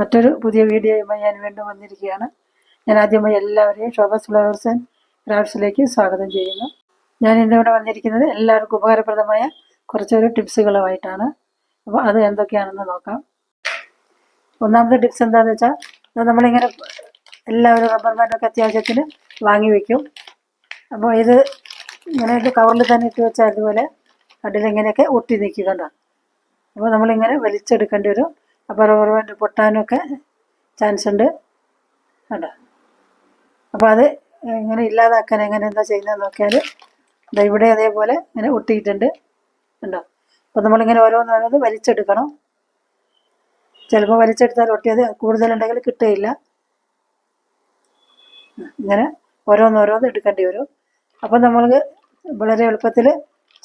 മറ്റൊരു പുതിയ വീഡിയോയുമായി ഞാൻ വീണ്ടും വന്നിരിക്കുകയാണ്. ഞാൻ ആദ്യമായി എല്ലാവരെയും ഷോബസ് ഫ്ലവേഴ്സ് ആൻഡ് ക്രാഫ്റ്റ്സിലേക്ക് സ്വാഗതം ചെയ്യുന്നു. ഞാൻ ഇന്നിവിടെ വന്നിരിക്കുന്നത് എല്ലാവർക്കും ഉപകാരപ്രദമായ കുറച്ചൊരു ടിപ്സുകളുമായിട്ടാണ്. അപ്പോൾ അത് എന്തൊക്കെയാണെന്ന് നോക്കാം. ഒന്നാമത്തെ ടിപ്സ് എന്താണെന്ന് വെച്ചാൽ നമ്മളിങ്ങനെ എല്ലാവരും റബ്ബർ ബാൻഡൊക്കെ അത്യാവശ്യത്തിന് വാങ്ങി വയ്ക്കും അപ്പോൾ ഇത് ഇങ്ങനെ ഇത് കവറിൽ തന്നെ ഇട്ട് വെച്ചാൽ അതുപോലെ കണ്ടിലിങ്ങനെയൊക്കെ ഒട്ടി നിൽക്കുക അപ്പോൾ നമ്മളിങ്ങനെ വലിച്ചെടുക്കേണ്ടി വരും അപ്പോൾ റബ്ബർ ബാൻഡ് പൊട്ടാനൊക്കെ ചാൻസ് ഉണ്ട് കണ്ടോ? അപ്പോൾ അത് ഇങ്ങനെ ഇല്ലാതാക്കാൻ എങ്ങനെ എന്താ ചെയ്യുന്നത് നോക്കിയാൽ ഇതാ ഇവിടെ അതേപോലെ ഇങ്ങനെ ഒട്ടിയിട്ടുണ്ട്. ഉണ്ടോ അപ്പോൾ നമ്മളിങ്ങനെ ഓരോന്ന് ഓരോന്ന് വലിച്ചെടുക്കണം. ചിലപ്പോൾ വലിച്ചെടുത്താൽ ഒട്ടിയത് കൂടുതലുണ്ടെങ്കിൽ കിട്ടുകയില്ല. ഇങ്ങനെ ഓരോന്നോരോന്ന് എടുക്കേണ്ടി വരും. അപ്പം നമ്മൾക്ക് വളരെ എളുപ്പത്തിൽ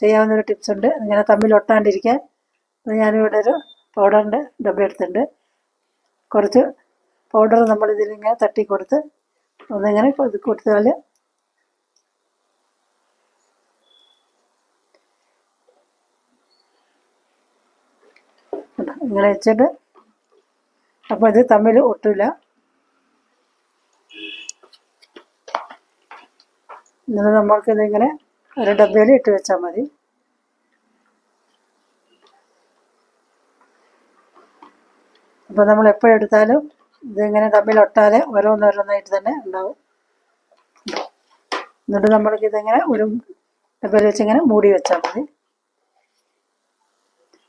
ചെയ്യാവുന്ന ഒരു ടിപ്സ് ഉണ്ട്. ഇങ്ങനെ തമ്മിൽ ഒട്ടാണ്ടിരിക്കാൻ. ഞാനിവിടെ ഒരു പൗഡറിന്റെ ഡബ്ബ എടുത്തിട്ടുണ്ട്. കുറച്ച് പൗഡർ നമ്മൾ ഇതിലിങ്ങനെ തട്ടി കൊടുത്ത് ഒന്നിങ്ങനെ കൊടുത്താൽ ഇങ്ങനെ വെച്ചിട്ട് അപ്പോൾ ഇത് തമ്മിൽ ഒട്ടില്ല എന്നിട്ട് നമ്മൾക്ക് ഇതിങ്ങനെ ഒരു ഡബ്ബയിൽ ഇട്ട് വെച്ചാൽ മതി. അപ്പോൾ നമ്മൾ എപ്പോഴെടുത്താലും ഇതിങ്ങനെ തമ്മിൽ ഒട്ടാതെ ഓരോന്നോരോന്നായിട്ട് തന്നെ ഉണ്ടാവും. എന്നിട്ട് നമ്മൾക്ക് ഇതിങ്ങനെ ഒരു ഡബ്ബയിൽ വെച്ചിങ്ങനെ മൂടി വെച്ചാൽ മതി.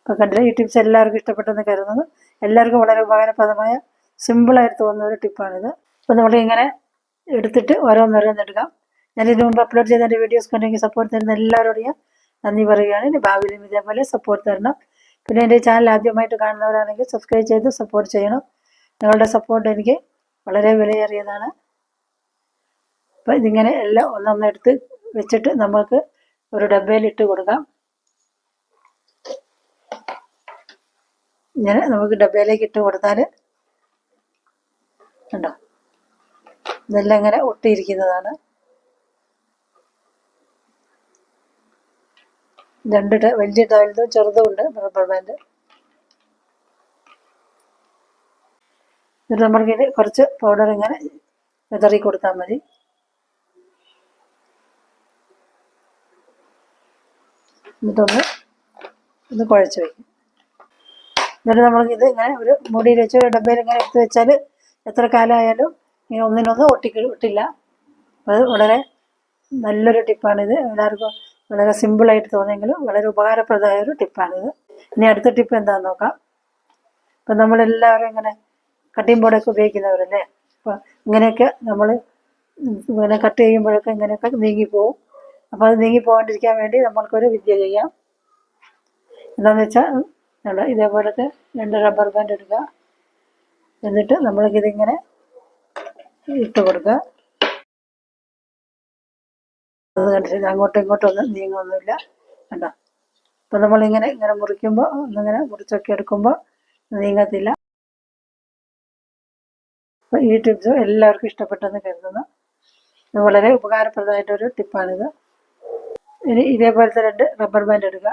അപ്പോൾ കണ്ടില്ല ഈ ടിപ്സ് എല്ലാവർക്കും ഇഷ്ടപ്പെട്ടെന്ന് കരുതുന്നത് എല്ലാവർക്കും വളരെ ഉപകാരപ്രദമായ സിമ്പിളായിട്ട് തോന്നുന്ന ഒരു ടിപ്പാണിത് അപ്പോൾ നമ്മൾ ഇങ്ങനെ എടുത്തിട്ട് ഓരോന്നോരോന്ന് എടുക്കാം. ഞാൻ ഇതിനു മുമ്പ് അപ്ലോഡ് ചെയ്ത എന്റെ വീഡിയോസ് കണ്ടെങ്കിൽ സപ്പോർട്ട് തരുന്ന എല്ലാവരോടും ഞാൻ നന്ദി പറയുകയാണ്. ഭാവിയിലും ഇതേപോലെ സപ്പോർട്ട് തരണം. പിന്നെ എന്റെ ചാനൽ ആദ്യമായിട്ട് കാണുന്നവരാണെങ്കിൽ സബ്സ്ക്രൈബ് ചെയ്ത് സപ്പോർട്ട് ചെയ്യണം. നിങ്ങളുടെ സപ്പോർട്ട് എനിക്ക് വളരെ വിലയേറിയതാണ്. അപ്പോൾ ഇതിങ്ങനെ എല്ലാം ഒന്നൊന്നെടുത്ത് വെച്ചിട്ട് നമ്മൾക്ക് ഒരു ഡബ്ബയിൽ ഇട്ട് കൊടുക്കാം. ഇങ്ങനെ നമുക്ക് ഡബ്ബയിലേക്ക് ഇട്ട് കൊടുത്താൽ ഉണ്ടോ ഇതെല്ലാം ഇങ്ങനെ ഒട്ടിയിരിക്കുന്നതാണ്. രണ്ട് വലിയ വലുതും ചെറുതും ഉണ്ട് റബ്ബർ ബാൻഡ് എന്നിട്ട് നമ്മൾക്ക് ഇത് കുറച്ച് പൗഡർ ഇങ്ങനെ വിതറി കൊടുത്താൽ മതി. എന്നിട്ടൊന്ന് ഒന്ന് കുഴച്ച് വയ്ക്കും എന്നിട്ട് നമ്മൾക്ക് ഇത് ഇങ്ങനെ ഒരു മുടിയിൽ വെച്ച് ഒരു ഡബ്ബയിൽ ഇങ്ങനെ എടുത്ത് വെച്ചാൽ എത്ര കാലമായാലും ഇങ്ങനെ ഒന്നിനൊന്നും ഒട്ടി ഒട്ടില്ല. അത് വളരെ നല്ലൊരു ടിപ്പാണിത്. എല്ലാവർക്കും വളരെ സിമ്പിളായിട്ട് തോന്നിയെങ്കിലും വളരെ ഉപകാരപ്രദമായ ഒരു ടിപ്പാണിത് ഇനി അടുത്ത ടിപ്പ് എന്താണെന്ന് നോക്കാം. ഇപ്പം നമ്മളെല്ലാവരും ഇങ്ങനെ കട്ടിംഗ് ബോർഡൊക്കെ ഉപയോഗിക്കുന്നവരല്ലേ? അപ്പോൾ ഇങ്ങനെയൊക്കെ നമ്മൾ ഇങ്ങനെ കട്ട് ചെയ്യുമ്പോഴൊക്കെ ഇങ്ങനെയൊക്കെ നീങ്ങിപ്പോവും അപ്പോൾ അത് നീങ്ങി പോകാണ്ടിരിക്കാൻ വേണ്ടി നമ്മൾക്കൊരു വിദ്യ ചെയ്യാം. എന്താണെന്ന് വെച്ചാൽ ഇതേപോലത്തെ രണ്ട് റബ്ബർ ബാൻഡ് എടുക്കുക. എന്നിട്ട് നമ്മൾക്കിതിങ്ങനെ ഇട്ട് കൊടുക്കുക. അത് കണ്ടിട്ട് അങ്ങോട്ടും ഇങ്ങോട്ടും ഒന്നും നീങ്ങുമൊന്നുമില്ല കണ്ടോ? അപ്പം നമ്മളിങ്ങനെ ഇങ്ങനെ മുറിക്കുമ്പോൾ ഒന്നിങ്ങനെ മുറിച്ചൊക്കെ എടുക്കുമ്പോൾ നീങ്ങത്തില്ല. അപ്പോൾ ഈ ടിപ്സ് എല്ലാവർക്കും ഇഷ്ടപ്പെട്ടെന്ന് കരുതുന്നു. ഇത് വളരെ ഉപകാരപ്രദമായിട്ടൊരു ടിപ്പാണിത്. ഇനി ഇതേപോലത്തെ രണ്ട് റബ്ബർ ബാൻഡ് എടുക്കുക.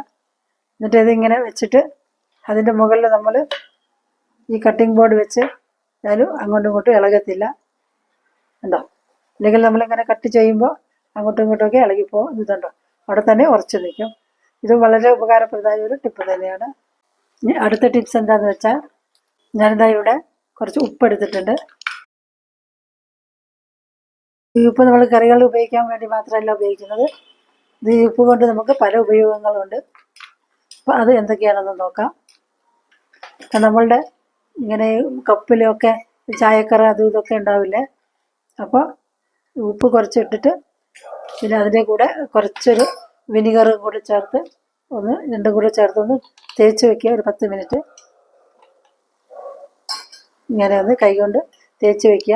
എന്നിട്ട് ഇതിങ്ങനെ വെച്ചിട്ട് അതിന്റെ മുകളിൽ നമ്മൾ ഈ കട്ടിംഗ് ബോർഡ് വെച്ച് ഞാനും അങ്ങോട്ടും ഇങ്ങോട്ടും ഇളകത്തില്ല. ഉണ്ടോ അല്ലെങ്കിൽ നമ്മളിങ്ങനെ കട്ട് ചെയ്യുമ്പോൾ അങ്ങോട്ടും ഇങ്ങോട്ടുമൊക്കെ ഇളകിപ്പോ ഇതുണ്ടോ അവിടെ തന്നെ ഉറച്ചു നിൽക്കും. ഇത് വളരെ ഉപകാരപ്രദമായ ഒരു ടിപ്പ് തന്നെയാണ്. അടുത്ത ടിപ്സ് എന്താണെന്ന് വെച്ചാൽ ഞാനിതാ ഇവിടെ കുറച്ച് ഉപ്പ് എടുത്തിട്ടുണ്ട് ഈ ഉപ്പ് നമ്മൾ കറികളിൽ ഉപയോഗിക്കാൻ വേണ്ടി മാത്രമല്ല ഉപയോഗിക്കുന്നത്. ഈ ഉപ്പ് കൊണ്ട് നമുക്ക് പല ഉപയോഗങ്ങളുണ്ട്. അപ്പോൾ അത് എന്തൊക്കെയാണെന്ന് നോക്കാം. നമ്മളുടെ ഇങ്ങനെ കപ്പിലൊക്കെ ചായക്കറ അതും ഇതൊക്കെ ഉണ്ടാവില്ലേ? അപ്പോൾ ഉപ്പ് കുറച്ച് ഇട്ടിട്ട് പിന്നെ അതിന്റെ കൂടെ കുറച്ചൊരു വിനിഗറും കൂടി ചേർത്ത് ഒന്ന് രണ്ടും കൂടെ ചേർത്ത് ഒന്ന് തേച്ച് വെക്കുക ഒരു പത്ത് മിനിറ്റ്. ഇങ്ങനെ ഒന്ന് കൈകൊണ്ട് തേച്ച് വെക്കുക.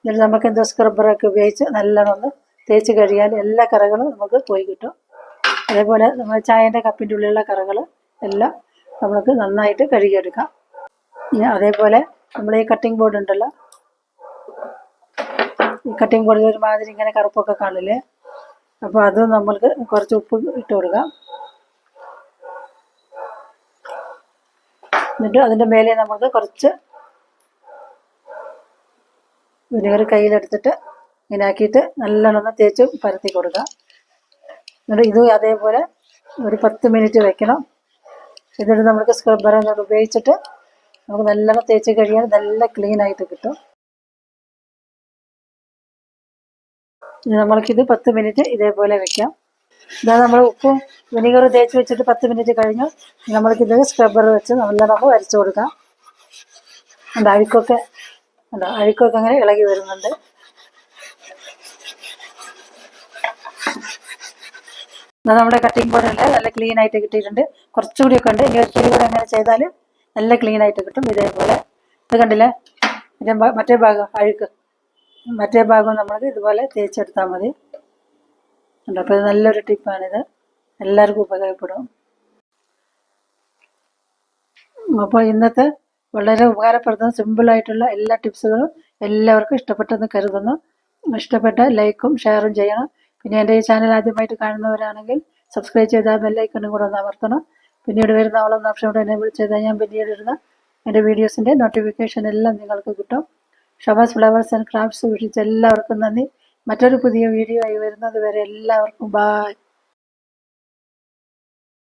എന്നിട്ട് നമുക്ക് എന്തോ സ്ക്രബ്ബറൊക്കെ ഉപയോഗിച്ച് നല്ലോണം ഒന്ന് തേച്ച് കഴുകിയാൽ എല്ലാ കറകളും നമുക്ക് പോയി കിട്ടും. അതേപോലെ നമ്മൾ ചായന്റെ കപ്പിന്റെ ഉള്ളിലുള്ള കറകൾ എല്ലാം നമുക്ക് നന്നായിട്ട് കഴുകിയെടുക്കാം. ഇനി അതേപോലെ നമ്മൾ ഈ കട്ടിംഗ് ബോർഡ് ഉണ്ടല്ലോ. ഈ കട്ടിംഗ് ബോർഡിൽ ഒരുമാതിരി ഇങ്ങനെ കറുപ്പൊക്കെ കാണില്ലേ? അപ്പോൾ അത് നമ്മൾക്ക് കുറച്ച് ഉപ്പ് ഇട്ട് കൊടുക്കാം. എന്നിട്ട് അതിന്റെ മേലെ നമുക്ക് കുറച്ച് വിനെഗർ കയ്യിലെടുത്തിട്ട് ഇങ്ങനെ ആക്കിയിട്ട് നല്ലോണം തേച്ച് പരത്തി കൊടുക്കുക എന്നിട്ട് ഇത് അതേപോലെ ഒരു പത്ത് മിനിറ്റ് വെക്കണം. എന്നിട്ട് നമുക്ക് സ്ക്രബ്ബർ അങ്ങോട്ട് ഉപയോഗിച്ചിട്ട് നമുക്ക് നല്ലോണം തേച്ച് കഴിയാൻ നല്ല ക്ലീൻ ആയിട്ട് കിട്ടും. നമ്മൾക്കിത് പത്ത് മിനിറ്റ് ഇതേപോലെ വെക്കാം. ഇതാ നമ്മൾ ഉപ്പും വിനിഗർ തേച്ച് വെച്ചിട്ട് പത്ത് മിനിറ്റ് കഴിഞ്ഞു. നമ്മൾക്കിത് സ്ക്രബ്ബർ വെച്ച് നല്ലോണം വരച്ചു കൊടുക്കാം. ഉണ്ട് അഴുക്കൊക്കെ ഉണ്ട് അഴുക്കൊക്കെ അങ്ങനെ ഇളകി വരുന്നുണ്ട്. എന്നാൽ നമ്മുടെ കട്ടിംഗ് ബോർഡല്ലേ നല്ല ക്ലീൻ ആയിട്ട് കിട്ടിയിട്ടുണ്ട്. കുറച്ചുകൂടി ഒക്കെ ഉണ്ട്. ഇനി ഒരിക്കലും കൂടെ അങ്ങനെ ചെയ്താൽ നല്ല ക്ലീൻ ആയിട്ട് കിട്ടും ഇതേപോലെ. ഇത് കണ്ടില്ലേ? മറ്റേ ഭാഗം അഴുക്ക്. മറ്റേ ഭാഗം നമ്മൾ ഇതുപോലെ തേച്ചെടുത്താൽ മതി. അപ്പോൾ ഇത് നല്ലൊരു ടിപ്പാണിത്. എല്ലാവർക്കും ഉപകാരപ്പെടും. അപ്പോൾ ഇന്നത്തെ വളരെ ഉപകാരപ്രദം സിമ്പിളായിട്ടുള്ള എല്ലാ ടിപ്സുകളും എല്ലാവർക്കും ഇഷ്ടപ്പെട്ടെന്ന് കരുതുന്നു. ഇഷ്ടപ്പെട്ട ലൈക്കും ഷെയറും ചെയ്യണം. പിന്നെ എന്റെ ഈ ചാനൽ ആദ്യമായിട്ട് കാണുന്നവരാണെങ്കിൽ സബ്സ്ക്രൈബ് ചെയ്താൽ ബെല്ലൈക്കണും കൂടെ ഒന്ന് അമർത്തണം. പിന്നീട് വരുന്ന ഓളം ഓപ്ഷൻ കൂടെ എനേബിൾ ചെയ്താൽ ഞാൻ പിന്നീട് ഇടുന്ന എന്റെ വീഡിയോസിന്റെ നോട്ടിഫിക്കേഷൻ എല്ലാം നിങ്ങൾക്ക് കിട്ടും. ഷബാസ് ഫ്ലവേഴ്സ് ആൻഡ് ക്രാഫ്റ്റ്സ് വീക്ഷിച്ച എല്ലാവർക്കും നന്ദി. മറ്റൊരു പുതിയ വീഡിയോ ആയി വരുന്നത് വരെ എല്ലാവർക്കും ബായ്